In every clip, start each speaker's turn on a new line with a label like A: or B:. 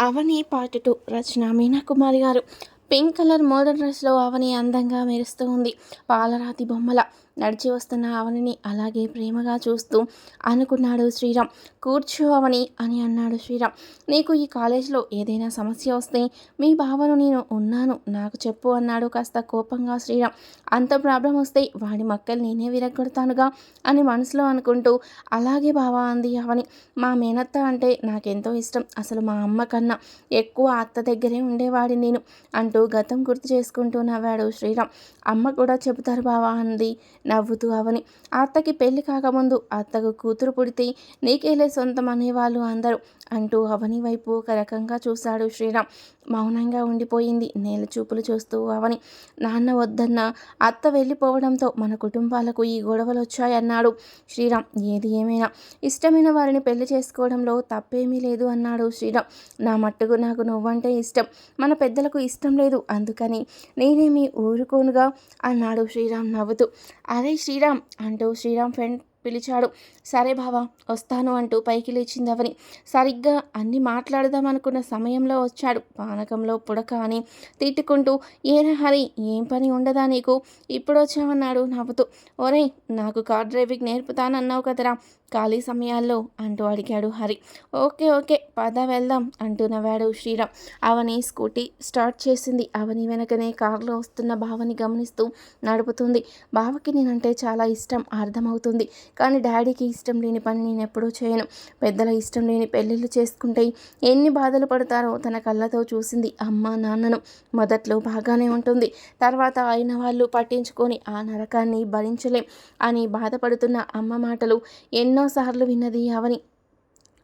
A: అవని part two Rachana Meena Kumari గారు. Pink colour model డ్రెస్లో అవని అందంగా మెరుస్తూ ఉంది. పాలరాతి బొమ్మల నడిచి వస్తున్న అవనిని అలాగే ప్రేమగా చూస్తూ అనుకున్నాడు శ్రీరామ్. కూర్చో అవని అని అన్నాడు శ్రీరామ్. నీకు ఈ కాలేజీలో ఏదైనా సమస్య వస్తే మీ బావను నేను ఉన్నాను నాకు చెప్పు అన్నాడు కాస్త కోపంగా శ్రీరామ్. అంత ప్రాబ్లం వస్తే వాడి మక్కలు నేనే విరగొడతానుగా అని మనసులో అనుకుంటూ అలాగే బావా అంది అవని. మా మేనత్త అంటే నాకెంతో ఇష్టం అసలు మా అమ్మ కన్నా ఎక్కువ అత్త దగ్గరే ఉండేవాడి నేను అంటూ గతం గుర్తు చేసుకుంటూ నవ్వాడు శ్రీరామ్. అమ్మ కూడా చెబుతారు బావా అంది నవ్వుతూ అవని. అత్తకి పెళ్ళి కాకముందు అత్తకు కూతురు పుడితే నీకేలే సొంతం అనేవాళ్ళు అందరూ. అంటూ అవని వైపు ఒక రకంగా చూశాడు శ్రీరామ్. మౌనంగా ఉండిపోయింది. నేల చూపులు చూస్తూ అవని నాన్న వద్దన్న అత్త వెళ్ళిపోవడంతో మన కుటుంబాలకు ఈ గొడవలు వచ్చాయన్నాడు శ్రీరామ్. ఏది ఏమైనా ఇష్టమైన వారిని పెళ్ళి చేసుకోవడంలో తప్పేమీ లేదు అన్నాడు శ్రీరామ్. నా మట్టుకు నాకు నువ్వంటే ఇష్టం. మన పెద్దలకు ఇష్టం లేదు. అందుకని నేనేమి ఊరుకోనుగా అన్నాడు శ్రీరామ్ నవ్వుతూ. అరే శ్రీరామ్ అంటూ శ్రీరామ్ ఫ్రెండ్ పిలిచాడు. సరే బావా వస్తాను అంటూ పైకి లేచింది అవని. సరిగ్గా అన్ని మాట్లాడదాం అనుకున్న సమయంలో వచ్చాడు. పానకంలో పుడక అని తిట్టుకుంటూ ఏనా హరి ఏం పని ఉండదా నీకు? ఇప్పుడు వచ్చావన్నాడు నవ్వుతూ. ఒరే నాకు కార్ డ్రైవింగ్ నేర్పుతానన్నావు కదరా. ఖాళీ సమయాల్లో అంటూ అడిగాడు హరి. ఓకే ఓకే పద వెళ్దాం అంటూ నవ్వాడు శ్రీరామ్. అవని స్కూటీ స్టార్ట్ చేసింది. అవని వెనకనే కారులో వస్తున్న బావని గమనిస్తూ నడుపుతుంది. బావకి నేనంటే చాలా ఇష్టం అర్థమవుతుంది. కానీ డాడీకి ఇష్టం లేని పని నేను ఎప్పుడూ చేయను. పెద్దల ఇష్టం లేని పెళ్ళిళ్ళు చేసుకుంటే ఎన్ని బాధలు పడతారో తన కళ్ళతో చూసింది అమ్మ నాన్నను. మొదట్లో బాగానే ఉంటుంది. తర్వాత అయిన వాళ్ళు పట్టించుకొని ఆ నరకాన్ని భరించలేం అని బాధపడుతున్న అమ్మ మాటలు ఎన్నో ఎన్నోసార్లు విన్నది అవని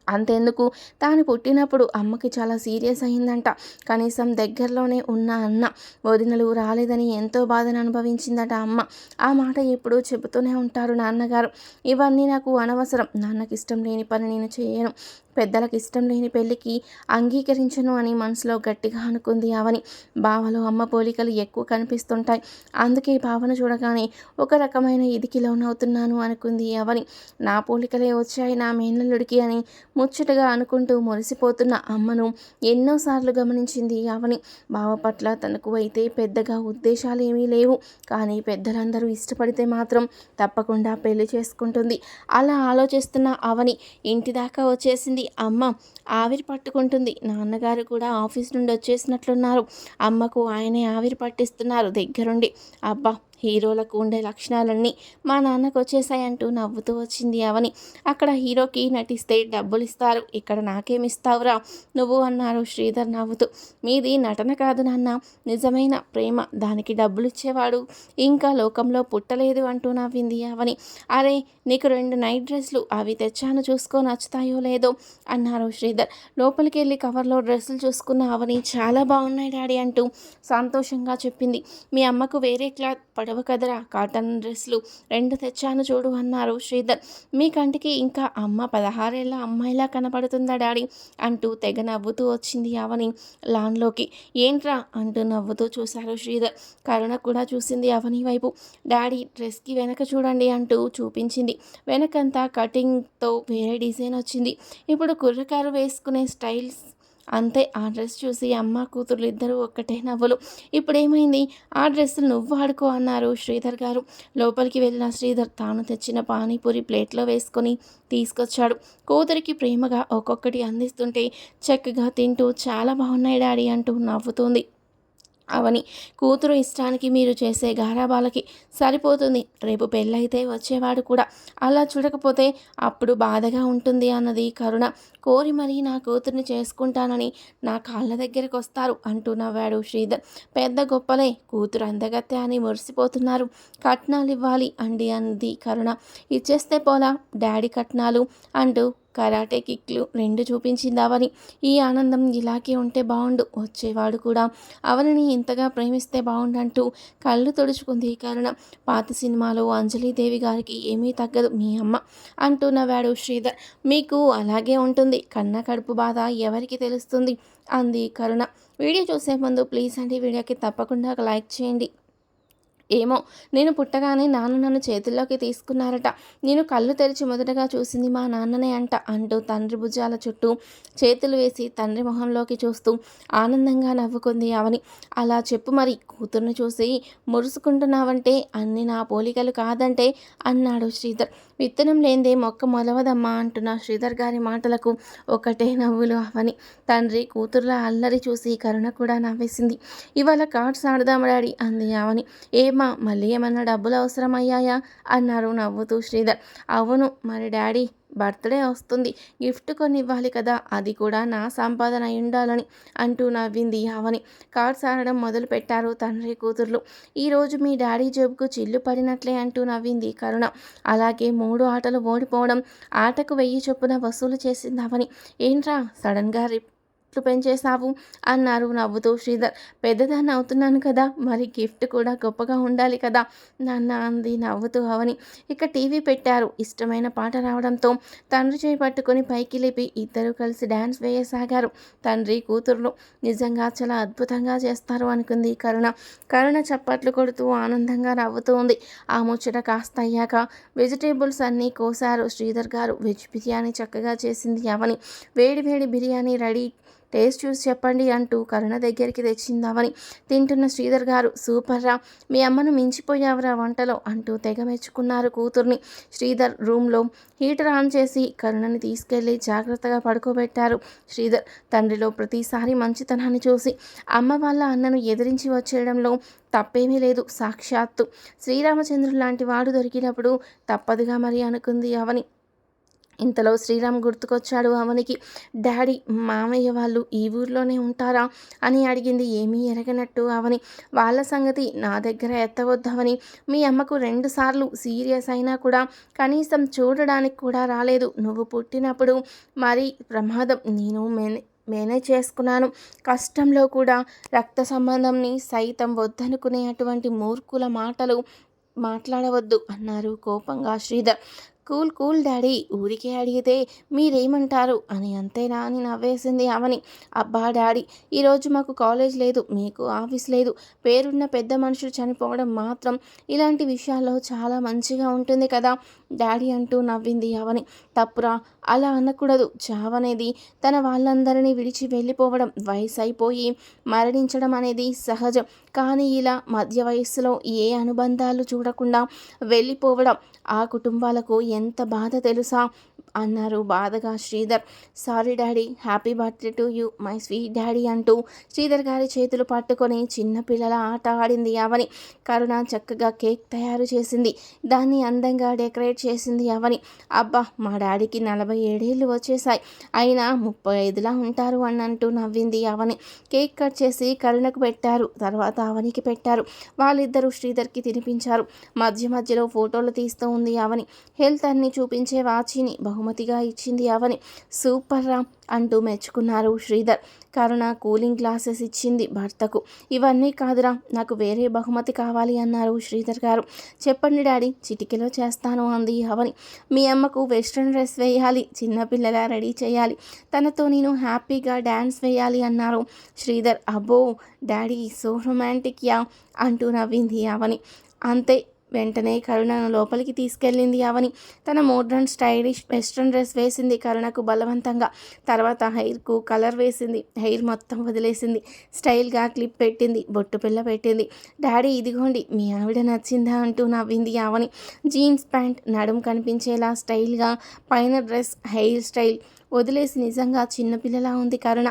A: అంతెందుకు? తాను పుట్టినప్పుడు అమ్మకి చాలా సీరియస్ అయిందంట. కనీసం దగ్గరలోనే ఉన్న అన్న. వదినలు రాలేదని ఎంతో బాధను అనుభవించిందట అమ్మ. ఆ మాట ఎప్పుడూ చెబుతూనే ఉంటారు నాన్నగారు. ఇవన్నీ నాకు అనవసరం. నాన్నకి ఇష్టం లేని పని నేను చేయను. పెద్దలకు ఇష్టం లేని పెళ్ళికి అంగీకరించను అని మనసులో గట్టిగా అనుకుంది అవని బావలో అమ్మ పోలికలు ఎక్కువ కనిపిస్తుంటాయి. అందుకే భావన చూడగానే ఒక రకమైన ఇదికి లోనవుతున్నాను అనుకుంది అవని నా పోలికలే వచ్చాయి నా మేనల్లుడికి అని ముచ్చటగా అనుకుంటూ మురిసిపోతున్న అమ్మను ఎన్నోసార్లు గమనించింది అవని బావ పట్ల తనకు అయితే పెద్దగా ఉద్దేశాలు ఏమీ లేవు. కానీ పెద్దలందరూ ఇష్టపడితే మాత్రం తప్పకుండా పెళ్ళి చేసుకుంటుంది. అలా ఆలోచిస్తున్న అవని ఇంటి దాకా వచ్చేసింది. అమ్మ ఆవిరి పట్టుకుంటుంది. నాన్నగారు కూడా ఆఫీస్ నుండి వచ్చేసినట్లున్నారు. అమ్మకు ఆయనే ఆవిరి పట్టిస్తున్నారు. దగ్గరుండి. అబ్బా హీరోలకు ఉండే లక్షణాలన్నీ మా నాన్నకు వచ్చేసాయంటూ నవ్వుతూ వచ్చింది అవని. అక్కడ హీరోకి నటిస్తే డబ్బులు ఇస్తారు ఇక్కడ నాకేమిస్తావురా? నువ్వు అన్నారు శ్రీధర్ నవ్వుతూ. మీది నటన కాదు నాన్న. నిజమైన ప్రేమ. దానికి డబ్బులు ఇచ్చేవాడు ఇంకా లోకంలో పుట్టలేదు అంటూ నవ్వింది అవని. అరే నీకు రెండు నైట్ డ్రెస్లు అవి తెచ్చాను చూసుకో నచ్చుతాయో లేదో అన్నారు శ్రీధర్. లోపలికి వెళ్ళి కవర్లో డ్రెస్సులు చూసుకున్న అవని చాలా బాగున్నాయి డాడీ అంటూ సంతోషంగా చెప్పింది. మీ అమ్మకు వేరే క్లాత్ పడవ కదరా. కాటన్ డ్రెస్లు రెండు తెచ్చాను చూడు అన్నారు శ్రీధర్. మీ కంటికి ఇంకా అమ్మ పదహారేళ్ళ అమ్మాయిలా కనపడుతుందా డాడీ? అంటూ తెగ నవ్వుతూ వచ్చింది అవని లాన్లోకి. ఏంట్రా? అంటూ నవ్వుతూ చూశారు శ్రీధర్. కరుణ కూడా చూసింది అవని వైపు. డాడీ డ్రెస్కి వెనక చూడండి అంటూ చూపించింది. వెనకంతా కటింగ్తో వేరే డిజైన్ వచ్చింది. ఇప్పుడు కుర్రకారు వేసుకునే స్టైల్స్ అంతే ఆ డ్రెస్ చూసి అమ్మ కూతురు ఇద్దరు ఒక్కటే నవ్వులు. ఇప్పుడు ఏమైంది ఆ డ్రెస్సులు నువ్వు వాడుకో అన్నారు శ్రీధర్ గారు. లోపలికి వెళ్ళిన శ్రీధర్ తాను తెచ్చిన పానీపూరి ప్లేట్లో వేసుకొని తీసుకొచ్చాడు. కూతురికి ప్రేమగా ఒక్కొక్కటి అందిస్తుంటే చక్కగా తింటూ చాలా బాగున్నాయి డాడీ అంటూ నవ్వుతుంది. అవని. కూతురు ఇష్టానికి మీరు చేసే గారాబాలకి సరిపోతుంది. రేపు పెళ్ళైతే వచ్చేవాడు కూడా. అలా చూడకపోతే అప్పుడు బాధగా ఉంటుంది అన్నది కరుణ. కోరి మరీ నా కూతుర్ని చేసుకుంటానని నా కాళ్ళ దగ్గరికి వస్తారు అంటూ నవ్వాడు శ్రీధర్. పెద్ద గొప్పలే. కూతురు అందగత్తే అని మురిసిపోతున్నారు. కట్నాలు ఇవ్వాలి అండి అంది కరుణ. ఇచ్చేస్తే పోలా డాడీ కట్నాలు అంటూ కరాటే కిక్లు రెండు చూపించింది అవని ఈ ఆనందం ఇలాగే ఉంటే బాగుండు వచ్చేవాడు కూడా అవనిని ఇంతగా ప్రేమిస్తే బాగుండంటూ కళ్ళు తుడుచుకుంది కారణం. పాత సినిమాలో అంజలీదేవి గారికి ఏమీ తగ్గదు మీ అమ్మ అంటూ నవ్వాడు శ్రీధర్. మీకు అలాగే ఉంటుంది. కన్న కడుపు బాధ ఎవరికి తెలుస్తుంది? అంది కరుణ. వీడియో చూసే ముందు ప్లీజ్ అండి వీడియోకి తప్పకుండా ఒక లైక్ చేయండి. ఏమో. నేను పుట్టగానే నాన్న నన్ను చేతుల్లోకి తీసుకున్నారట. నేను కళ్ళు తెరిచి మొదటగా చూసింది మా నాన్ననే అంట అంటూ తండ్రి భుజాల చుట్టూ చేతులు వేసి తండ్రి మొహంలోకి చూస్తూ ఆనందంగా నవ్వుకుంది అవని. అలా చెప్పు మరి కూతుర్ని చూసి మురుసుకుంటున్నావంటే అన్ని నా పోలికలు కాదంటే అన్నాడు శ్రీధర్. విత్తనం లేనిదే మొక్క మొలవదమ్మా అంటున్న శ్రీధర్ గారి మాటలకు ఒకటే నవ్వులు అవని. తండ్రి కూతుర్ల అల్లరి చూసి కరుణ కూడా నవ్వేసింది. ఇవాళ కార్డ్స్ ఆడదాం డాడీ అంది అవని. ఏమా మళ్ళీ ఏమన్నా డబ్బులు అవసరమయ్యాయా? అన్నారు నవ్వుతూ శ్రీధర్. అవును మరి డాడీ బర్త్డే వస్తుంది. గిఫ్ట్ కొన్ని ఇవ్వాలి కదా అది కూడా నా సంపాదన ఉండాలని అంటూ నవ్వింది అవని కార్డ్స్ ఆడడం మొదలు పెట్టారు తండ్రి కూతుర్లు. ఈరోజు మీ డాడీ జేబుకు చిల్లు పడినట్లే అంటూ నవ్వింది కరుణ. అలాగే మూడు ఆటలు ఓడిపోవడం ఆటకు వెయ్యి చొప్పున వసూలు చేసింది అవని. ఏంట్రా సడన్గా రిప్ గిఫ్ట్లు పెంచేశావు అన్నారు నవ్వుతూ శ్రీధర్. పెద్దదాన్ని అవుతున్నాను కదా మరి గిఫ్ట్ కూడా గొప్పగా ఉండాలి కదా నాన్న అంది నవ్వుతూ అవని. ఇక టీవీ పెట్టారు. ఇష్టమైన పాట రావడంతో తండ్రి చేయి పట్టుకుని పైకి లేపి ఇద్దరు కలిసి డ్యాన్స్ వేయసాగారు. తండ్రి కూతురులు నిజంగా చాలా అద్భుతంగా చేస్తారు అనుకుంది కరుణ. కరుణ చప్పట్లు కొడుతూ ఆనందంగా నవ్వుతూ ఉంది. ఆ ముచ్చట కాస్త అయ్యాక వెజిటేబుల్స్ అన్నీ కోసారు శ్రీధర్ గారు. వెజ్ బిర్యానీ చక్కగా చేసింది అవని. వేడి వేడి బిర్యానీ రెడీ టేస్ట్ చూసి చెప్పండి అంటూ కరుణ దగ్గరికి తెచ్చిందామని తింటున్న శ్రీధర్ గారు సూపర్ రా మీ అమ్మను మించిపోయావురా వంటలో అంటూ తెగ మెచ్చుకున్నారు కూతుర్ని. శ్రీధర్ రూమ్లో హీటర్ ఆన్ చేసి కరుణని తీసుకెళ్ళి జాగ్రత్తగా పడుకోబెట్టారు. శ్రీధర్ తండ్రిలో ప్రతిసారి మంచితనాన్ని చూసి అమ్మ వాళ్ళ అన్నను ఎదిరించి వచ్చేయడంలో తప్పేమీ లేదు. సాక్షాత్తు శ్రీరామచంద్రుడు లాంటి వాడు దొరికినప్పుడు తప్పదుగా మరి అనుకుంది అవని. ఇంతలో శ్రీరామ్ గుర్తుకొచ్చాడు అవనికి. డాడీ మామయ్య వాళ్ళు ఈ ఊర్లోనే ఉంటారా? అని అడిగింది. ఏమీ ఎరగనట్టు అవని. వాళ్ళ సంగతి నా దగ్గర ఎత్తవద్దామని మీ అమ్మకు రెండుసార్లు సీరియస్ అయినా కూడా కనీసం చూడడానికి కూడా రాలేదు. నువ్వు పుట్టినప్పుడు మరి ప్రమాదం. నేను మేనే మేనేజ్ చేసుకున్నాను. కష్టంలో కూడా రక్త సంబంధంని సైతం వద్దనుకునే అటువంటి మూర్ఖుల మాటలు మాట్లాడవద్దు అన్నారు కోపంగా శ్రీధర్. కూల్ కూల్ డాడీ ఊరికే అడిగితే మీరేమంటారు? అని అంతేనా? అని నవ్వేసింది ఆమెని అబ్బా డాడీ ఈరోజు మాకు కాలేజ్ లేదు మీకు ఆఫీస్ లేదు. పేరున్న పెద్ద మనుషులు చనిపోవడం మాత్రం ఇలాంటి విషయాల్లో చాలా మంచిగా ఉంటుంది కదా? డాడీ అంటూ నవ్వింది అవని. తప్పురా అలా అనకూడదు. చావనేది తన వాళ్ళందరినీ విడిచి వెళ్ళిపోవడం వయసు అయిపోయి మరణించడం అనేది సహజం. కానీ ఇలా మధ్య వయస్సులో ఏ అనుబంధాలు చూడకుండా వెళ్ళిపోవడం ఆ కుటుంబాలకు ఎంత బాధ తెలుసా? అన్నారు బాధగా Sridhar. Sorry daddy happy birthday to you my sweet daddy అంటూ శ్రీధర్ గారి చేతులు పట్టుకొని చిన్నపిల్లల ఆట ఆడింది అవని. కరుణ చక్కగా కేక్ తయారు చేసింది. దాన్ని అందంగా డెకరేట్ చేసింది అవని. అబ్బా మా డాడీకి నలభై ఏడేళ్ళు వచ్చేసాయి అయినా ముప్పై ఐదులా ఉంటారు అని అంటూ నవ్వింది అవని. కేక్ కట్ చేసి కరుణకు పెట్టారు. తర్వాత అవనికి పెట్టారు. వాళ్ళిద్దరూ శ్రీధర్కి తినిపించారు. మధ్య మధ్యలో ఫోటోలు తీస్తూ ఉంది అవని. హెల్త్ అన్ని చూపించే వాచిని బహుమతిగా ఇచ్చింది అవని. సూపర్ రా అంటూ మెచ్చుకున్నారు శ్రీధర్. కరుణ కూలింగ్ గ్లాసెస్ ఇచ్చింది భర్తకు. ఇవన్నీ కాదురా నాకు వేరే బహుమతి కావాలి అన్నారు శ్రీధర్ గారు. చెప్పండి డాడీ చిటికెలో చేస్తాను అంది అవని. మీ అమ్మకు వెస్ట్రన్ డ్రెస్ వేయాలి చిన్నపిల్లలా రెడీ చేయాలి. తనతో నేను హ్యాపీగా డ్యాన్స్ వేయాలి అన్నారు శ్రీధర్. అబ్బో డాడీ సో రొమాంటిక్ యా అంటూ నవ్వింది అవని. అంతే వెంటనే కరుణను లోపలికి తీసుకెళ్ళింది అవని. తన మోడ్రన్ స్టైలిష్ వెస్ట్రన్ డ్రెస్ వేసింది కరుణకు బలవంతంగా. తర్వాత హెయిర్కు కలర్ వేసింది. హెయిర్ మొత్తం వదిలేసింది. స్టైల్గా క్లిప్ పెట్టింది. బొట్టు పిల్ల పెట్టింది. డాడీ ఇదిగోండి. మీ ఆవిడ నచ్చిందా అంటూ నవ్వింది అవని. జీన్స్ ప్యాంట్ నడుం కనిపించేలా స్టైల్గా పైన డ్రెస్ హెయిర్ స్టైల్ వదిలేసి నిజంగా చిన్నపిల్లలా ఉంది కరుణ.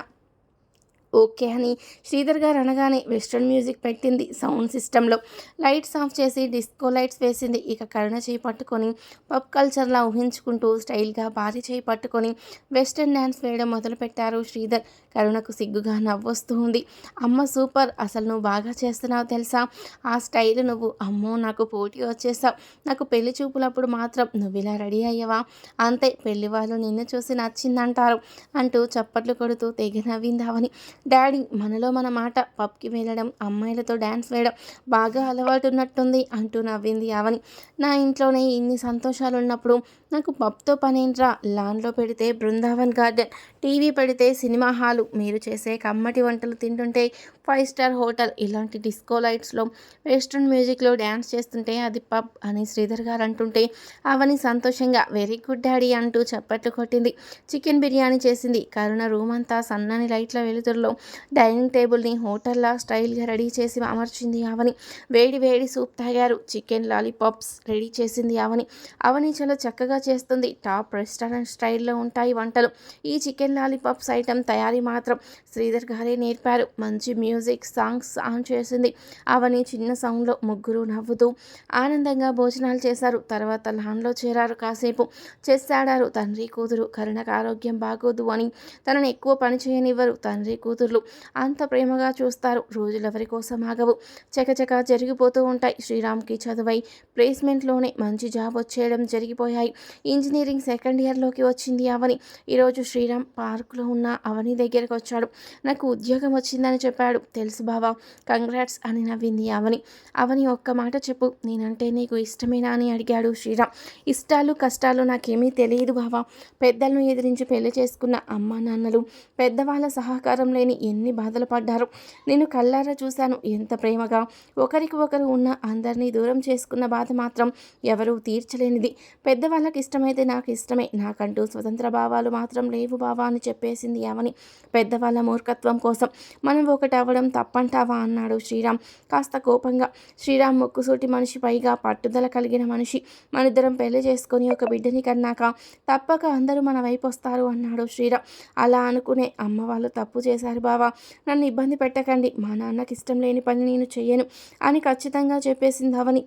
A: ఓకే అని శ్రీధర్ గారు అనగానే వెస్ట్రన్ మ్యూజిక్ పెట్టింది సౌండ్ సిస్టంలో. లైట్స్ ఆఫ్ చేసి డిస్కో లైట్స్ వేసింది. ఇక కరుణ చేయి పట్టుకొని పప్ కల్చర్లా ఊహించుకుంటూ స్టైల్గా భారీ చేయి పట్టుకొని వెస్ట్రన్ డ్యాన్స్ వేయడం మొదలుపెట్టారు శ్రీధర్. కరుణకు సిగ్గుగా నవ్వొస్తూ ఉంది. అమ్మ సూపర్ అసలు నువ్వు బాగా చేస్తున్నావు తెలుసా? ఆ స్టైల్ నువ్వు అమ్మో నాకు పోటీ వచ్చేసావు నాకు పెళ్ళి చూపులప్పుడు మాత్రం నువ్వు ఇలా రెడీ అయ్యావా? అంతే పెళ్ళి వాళ్ళు నిన్ను చూసి నచ్చిందంటారు అంటూ చప్పట్లు కొడుతూ తెగ నవ్విందావని డాడీ మనలో మన మాట పబ్కి వెళ్ళడం అమ్మాయిలతో డ్యాన్స్ వేయడం బాగా అలవాటు ఉన్నట్టుంది అంటూ నవ్వింది అవని. నా ఇంట్లోనే ఇన్ని సంతోషాలు ఉన్నప్పుడు నాకు పబ్తో పనేంట్రా? లాన్లో పెడితే బృందావన్ గార్డెన్ టీవీ పెడితే సినిమా హాలు మీరు చేసే కమ్మటి వంటలు తింటుంటే ఫైవ్ స్టార్ హోటల్ ఇలాంటి డిస్కో లైట్స్లో వెస్ట్రన్ మ్యూజిక్లో డ్యాన్స్ చేస్తుంటే అది పబ్ అని శ్రీధర్ గారు అంటుంటే అవని సంతోషంగా వెరీ గుడ్ డాడీ అంటూ చప్పట్లు కొట్టింది. చికెన్ బిర్యానీ చేసింది. కరుణ రూమ్ అంతా సన్నని లైట్ల వెలుతురులో డైనింగ్ టేబుల్ని హోటల్లా స్టైల్గా రెడీ చేసి అమర్చింది అవని వేడి వేడి సూప్ తాగారు. చికెన్ లాలీపాప్స్ రెడీ చేసింది అవని అవని చాలా చక్కగా చేస్తుంది. టాప్ రెస్టారెంట్ స్టైల్లో ఉంటాయి వంటలు. ఈ చికెన్ లాలీపాప్స్ ఐటెం తయారీ మాత్రం శ్రీధర్ గారే నేర్పారు. మంచి మ్యూజిక్ సాంగ్స్ ఆన్ చేసింది. అవని చిన్న సౌండ్లో ముగ్గురు నవ్వుతూ ఆనందంగా భోజనాలు చేశారు. తర్వాత లాన్లో చేరారు కాసేపు. చెస్ ఆడారు. తండ్రి కూతురు కరుణకు ఆరోగ్యం బాగోదు అని తనను ఎక్కువ పని చేయనివ్వరు. తండ్రి కూతురు కూతుర్లు అంత ప్రేమగా చూస్తారు. రోజులు ఎవరి కోసం ఆగవు. చకచక జరిగిపోతూ ఉంటాయి. శ్రీరామ్కి చదువై ప్లేస్మెంట్లోనే మంచి జాబ్ వచ్చేయడం జరిగిపోయాయి. ఇంజనీరింగ్ సెకండ్ ఇయర్లోకి వచ్చింది అవని. ఈరోజు శ్రీరామ్ పార్కులో ఉన్న అవని దగ్గరకు వచ్చాడు. నాకు ఉద్యోగం వచ్చిందని చెప్పాడు. తెలుసు బావా కంగ్రాట్స్ అని నవ్వింది అవని. అవని ఒక్క మాట చెప్పు. నేనంటే నీకు ఇష్టమేనా అని అడిగాడు శ్రీరామ్. ఇష్టాలు కష్టాలు నాకేమీ తెలియదు బావా. పెద్దలను ఎదిరించి పెళ్ళి చేసుకున్న అమ్మ నాన్నలు పెద్దవాళ్ళ సహకారం లేని ఎన్ని బాధలు పడ్డారు. నేను కళ్ళారా చూశాను. ఎంత ప్రేమగా. ఒకరికి ఒకరు ఉన్న అందరినీ దూరం చేసుకున్న బాధ మాత్రం ఎవరూ తీర్చలేనిది. పెద్దవాళ్ళకి ఇష్టమైతే నాకు ఇష్టమే. నాకంటూ స్వతంత్ర భావాలు మాత్రం లేవు బావా అని చెప్పేసింది అవని పెద్దవాళ్ళ మూర్ఖత్వం కోసం మనం ఒకటి అవ్వడం తప్పంటావా అన్నాడు శ్రీరామ్ కాస్త కోపంగా. శ్రీరామ్ ముక్కుసూటి మనిషి పైగా పట్టుదల కలిగిన మనిషి. మనిద్దరం పెళ్ళి చేసుకొని ఒక బిడ్డని కన్నాక తప్పక అందరూ మన వైపు వస్తారు అన్నాడు శ్రీరామ్. అలా అనుకునే అమ్మ వాళ్ళు తప్పు చేశారు. బావా నన్ను ఇబ్బంది పెట్టకండి. మా నాన్నకి ఇష్టం లేని పని నేను చెయ్యను అని ఖచ్చితంగా చెప్పేసింది అవని.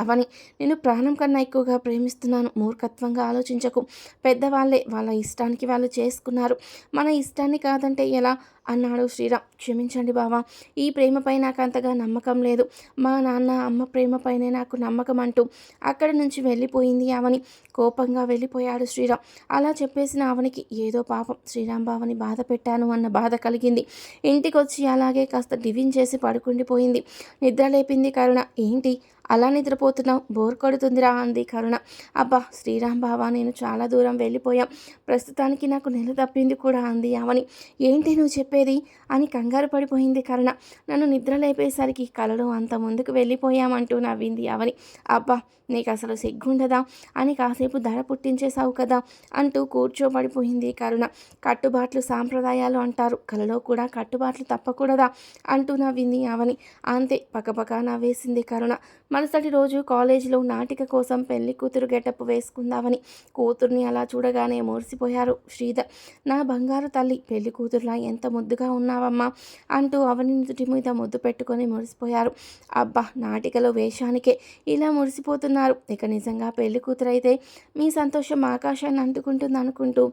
A: అవని. నేను ప్రాణం కన్నా ఎక్కువగా ప్రేమిస్తున్నాను. మూర్ఖత్వంగా ఆలోచించకు. పెద్దవాళ్ళే వాళ్ళ ఇష్టానికి వాళ్ళు చేసుకున్నారు. మన ఇష్టాన్ని కాదంటే ఎలా? అన్నాడు శ్రీరామ్. క్షమించండి బావా. ఈ ప్రేమపై నాకు అంతగా నమ్మకం లేదు. మా నాన్న అమ్మ ప్రేమపైనే నాకు నమ్మకం అంటూ అక్కడి నుంచి వెళ్ళిపోయింది అవని. కోపంగా వెళ్ళిపోయాడు శ్రీరామ్. అలా చెప్పేసిన అవనికి ఏదో పాపం. శ్రీరామ్ బావని బాధ పెట్టాను అన్న బాధ కలిగింది. ఇంటికి వచ్చి అలాగే కాస్త డివిన్ చేసి పడుకుండిపోయింది. నిద్ర లేపింది కరుణ. ఏంటి? అలా నిద్రపోతున్నావు బోర్ కొడుతుందిరా అంది కరుణ. అబ్బా శ్రీరామ్ బావా నేను చాలా దూరం వెళ్ళిపోయాం. ప్రస్తుతానికి నాకు నెల తప్పింది కూడా అంది ఆవని ఏంటి నువ్వు చెప్పేది? అని కంగారు పడిపోయింది కరుణ. నన్ను నిద్ర లేపేసరికి కలలు అంత ముందుకు వెళ్ళిపోయామంటూ నవ్వింది అవని అబ్బా నీకు అసలు సిగ్గుండదా? అని కాసేపు ధర పుట్టించేశావు కదా అంటూ కూర్చోబడిపోయింది కరుణ. కట్టుబాట్లు సాంప్రదాయాలు అంటారు. కలలో కూడా కట్టుబాట్లు తప్పకూడదా? అంటూ నవ్వింది అవని అంతే పక్కపక్క నవ్వేసింది కరుణ. మరుసటి రోజు కాలేజీలో నాటిక కోసం పెళ్ళి కూతురు గెటప్ వేసుకుందామని కూతుర్ని అలా చూడగానే మురిసిపోయారు శ్రీధర్. నా బంగారు తల్లి పెళ్ళి కూతురులా ఎంత ముద్దుగా ఉన్నావమ్మా అంటూ అవని నుదుటి మీద ముద్దు పెట్టుకొని మురిసిపోయారు. అబ్బా నాటికలో వేషానికే ఇలా మురిసిపోతున్నారు. ఇక నిజంగా పెళ్ళి కూతురైతే మీ సంతోషం ఆకాశాన్ని అంటుకుంటుంది అనుకుంటూ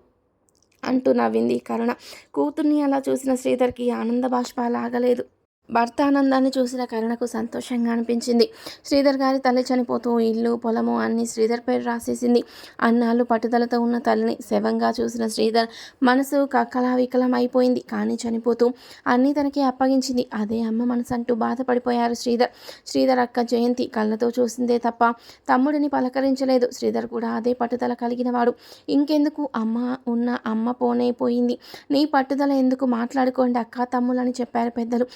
A: అంటూ నవ్వింది కరుణ. కూతుర్ని అలా చూసిన శ్రీధర్కి ఆనంద బాష్పాలు ఆగలేదు. భర్త ఆనందాన్ని చూసిన కరుణకు సంతోషంగా అనిపించింది. శ్రీధర్ గారి తల్లి చనిపోతూ ఇల్లు పొలము అన్ని శ్రీధర్ పేరు రాసేసింది. అన్నాళ్ళు పట్టుదలతో ఉన్న తల్లిని శవంగా చూసిన శ్రీధర్ మనసు కక్కలావికలం అయిపోయింది కానీ చనిపోతూ అన్నీ తనకి అప్పగించింది. అదే అమ్మ మనసు అంటూ బాధపడిపోయారు శ్రీధర్. శ్రీధర్ అక్క జయంతి కళ్ళతో చూసిందే తప్ప తమ్ముడిని పలకరించలేదు. శ్రీధర్ కూడా అదే పట్టుదల కలిగినవాడు. ఇంకెందుకు? అమ్మ ఉన్న అమ్మ పోనే పోయింది. నీ పట్టుదల ఎందుకు? మాట్లాడుకోండి అక్క తమ్ములని చెప్పారు పెద్దలు.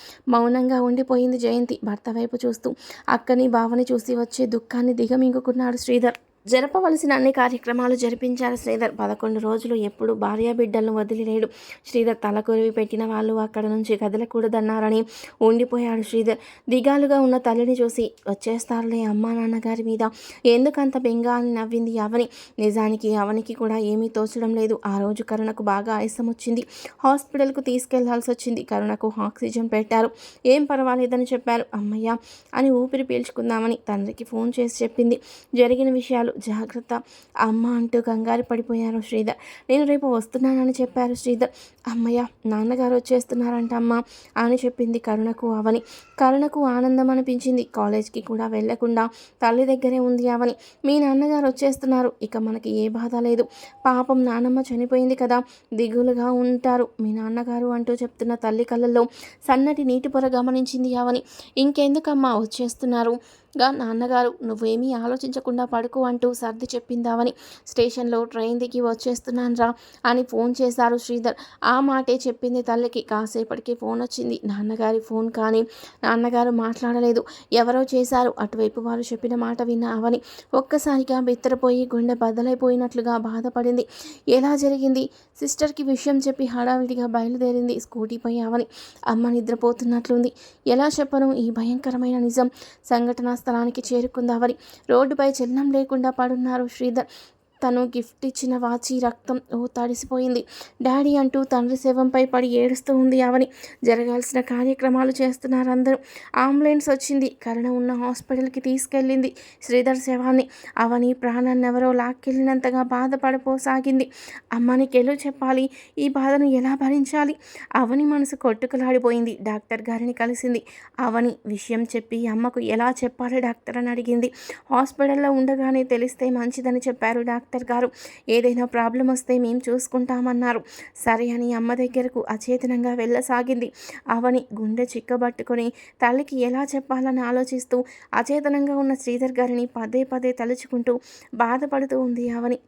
A: మౌనంగా ఉండిపోయింది జయంతి. భర్త వైపు చూస్తూ అక్కని బావని చూసి వచ్చే దుఃఖాన్ని దిగమింగుకున్నాడు శ్రీధర్. జరపవలసిన అన్ని కార్యక్రమాలు జరిపించారు శ్రీధర్. పదకొండు రోజులు ఎప్పుడు భార్య బిడ్డలను వదిలిలేడు. శ్రీధర్ తలకొరివి పెట్టిన వాళ్ళు అక్కడ నుంచి కదలకూడదన్నారని ఉండిపోయాడు శ్రీధర్. దిగాలుగా ఉన్న తల్లిని చూసి వచ్చేస్తారులే అమ్మా నాన్నగారి మీద. ఎందుకంత బెంగ అని నవ్వింది అవని? నిజానికి అవనికి కూడా ఏమీ తోచడం లేదు. ఆ రోజు కరుణకు బాగా ఆయాసం వచ్చింది. హాస్పిటల్కు తీసుకెళ్ళాల్సి వచ్చింది. కరుణకు ఆక్సిజన్ పెట్టారు. ఏం పర్వాలేదని చెప్పారు. అమ్మయ్య అని ఊపిరి పీల్చుకుందామని తండ్రికి ఫోన్ చేసి చెప్పింది. జరిగిన విషయాలు చాలు జాగ్రత్త. అమ్మ అంటూ కంగారు పడిపోయారు శ్రీధర్. నేను రేపు వస్తున్నానని చెప్పారు శ్రీధర్. అమ్మయ్య నాన్నగారు వచ్చేస్తున్నారంట అమ్మ అని చెప్పింది కరుణకు అవని. కరుణకు ఆనందం అనిపించింది. కాలేజ్కి కూడా వెళ్ళకుండా తల్లి దగ్గరే ఉంది అవని. మీ నాన్నగారు వచ్చేస్తున్నారు. ఇక మనకి ఏ బాధ లేదు. పాపం నానమ్మ చనిపోయింది కదా. దిగులుగా ఉంటారు. మీ నాన్నగారు అంటూ చెప్తున్న తల్లి కళ్ళల్లో సన్నటి నీటి పొర గమనించింది అవని. ఇంకెందుకమ్మా వచ్చేస్తున్నారు? గా నాన్నగారు నువ్వేమీ ఆలోచించకుండా పడుకో అంటూ సర్ది చెప్పిందావని స్టేషన్లో ట్రైన్ దిగి వచ్చేస్తున్నాను రా అని ఫోన్ చేశారు శ్రీధర్. ఆ మాటే చెప్పింది తల్లికి. కాసేపటికి ఫోన్ వచ్చింది. నాన్నగారి ఫోన్ కానీ నాన్నగారు మాట్లాడలేదు. ఎవరో చేశారు. అటువైపు వారు చెప్పిన మాట విన్న అవని ఒక్కసారిగా బిత్తరపోయి గుండె బద్దలైపోయినట్లుగా బాధపడింది. ఎలా జరిగింది? సిస్టర్కి విషయం చెప్పి హడావిడిగా బయలుదేరింది స్కూటీపై అవని. అమ్మ నిద్రపోతున్నట్లుంది. ఎలా చెప్పను? ఈ భయంకరమైన నిజం. సంఘటన స్థలానికి చేరుకుందామని రోడ్డుపై చిన్నం లేకుండా పడున్నారు శ్రీధర్. తను గిఫ్ట్ ఇచ్చిన వాచి రక్తం ఓ తడిసిపోయింది. డాడీ అంటూ తండ్రి శవంపై పడి ఏడుస్తూ ఉంది అవని జరగాల్సిన కార్యక్రమాలు చేస్తున్నారు అందరూ అంబులెన్స్ వచ్చింది. కరుణ ఉన్న హాస్పిటల్కి తీసుకెళ్ళింది శ్రీధర్ శవాన్ని. అవని ప్రాణాన్ని ఎవరో లాక్కెళ్ళినంతగా బాధపడిపోసాగింది. అమ్మని కెలు చెప్పాలి. ఈ బాధను ఎలా భరించాలి? అవని మనసు కొట్టుకులాడిపోయింది. డాక్టర్ గారిని కలిసింది. అవని విషయం చెప్పి అమ్మకు ఎలా చెప్పాలి డాక్టర్ అని అడిగింది. హాస్పిటల్లో ఉండగానే తెలిస్తే మంచిదని చెప్పారు డాక్టర్. డాక్టర్ గారు. ఏదైనా ప్రాబ్లం వస్తే మేము చూసుకుంటామన్నారు. సరే అని అమ్మ దగ్గరకు అచేతనంగా వెళ్ళసాగింది. అవని గుండె చిక్కబట్టుకొని తల్లికి ఎలా చెప్పాలని ఆలోచిస్తూ అచేతనంగా ఉన్న శ్రీధర్ గారిని పదే పదే తలుచుకుంటూ బాధపడుతూ ఉంది అవని.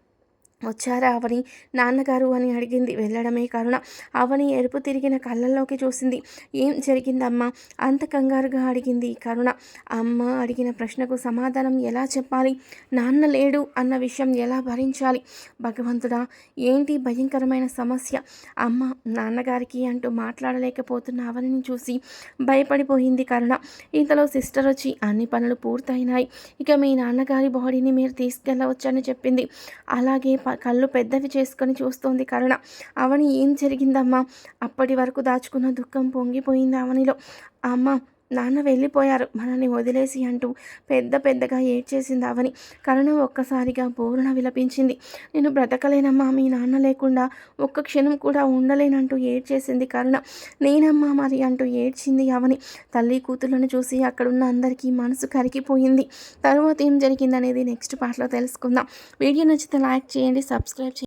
A: వచ్చారా అవని? నాన్నగారు అని అడిగింది. వెళ్ళడమే కరుణ. అవని ఎరుపు తిరిగిన కళ్ళల్లోకి చూసింది. ఏం జరిగిందమ్మా? అంత కంగారుగా అడిగింది కరుణ. అమ్మ అడిగిన ప్రశ్నకు సమాధానం ఎలా చెప్పాలి? నాన్న లేడు అన్న విషయం ఎలా భరించాలి? భగవంతుడా ఏంటి భయంకరమైన సమస్య? అమ్మ నాన్నగారికి అంటూ మాట్లాడలేకపోతున్న అవనిని చూసి భయపడిపోయింది కరుణ. ఇంతలో సిస్టర్ వచ్చి అన్ని పనులు పూర్తయినాయి. ఇక మీ నాన్నగారి బాడీని మీరు తీసుకెళ్ళవచ్చని చెప్పింది. అలాగే కళ్ళు పెద్దవి చేసుకొని చూస్తోంది కరుణ. అవని ఏం జరిగిందమ్మా? అప్పటి వరకు దాచుకున్న దుఃఖం పొంగిపోయింది అవనిలో. అమ్మ నాన్న వెళ్ళిపోయారు. మనల్ని వదిలేసి అంటూ పెద్ద పెద్దగా ఏడ్చేసింది అవని కరుణ ఒక్కసారిగా బోరున విలపించింది. నేను బ్రతకలేనమ్మా మీ నాన్న లేకుండా ఒక్క క్షణం కూడా ఉండలేనంటూ ఏడ్చేసింది కరుణ. నేనమ్మా మరి అంటూ ఏడ్చింది అవని. తల్లి కూతుర్లను చూసి అక్కడున్న అందరికీ మనసు కరిగిపోయింది. తర్వాత ఏం జరిగిందనేది నెక్స్ట్ పార్ట్లో తెలుసుకుందాం. వీడియో నచ్చితే లైక్ చేయండి సబ్స్క్రైబ్ చేయండి.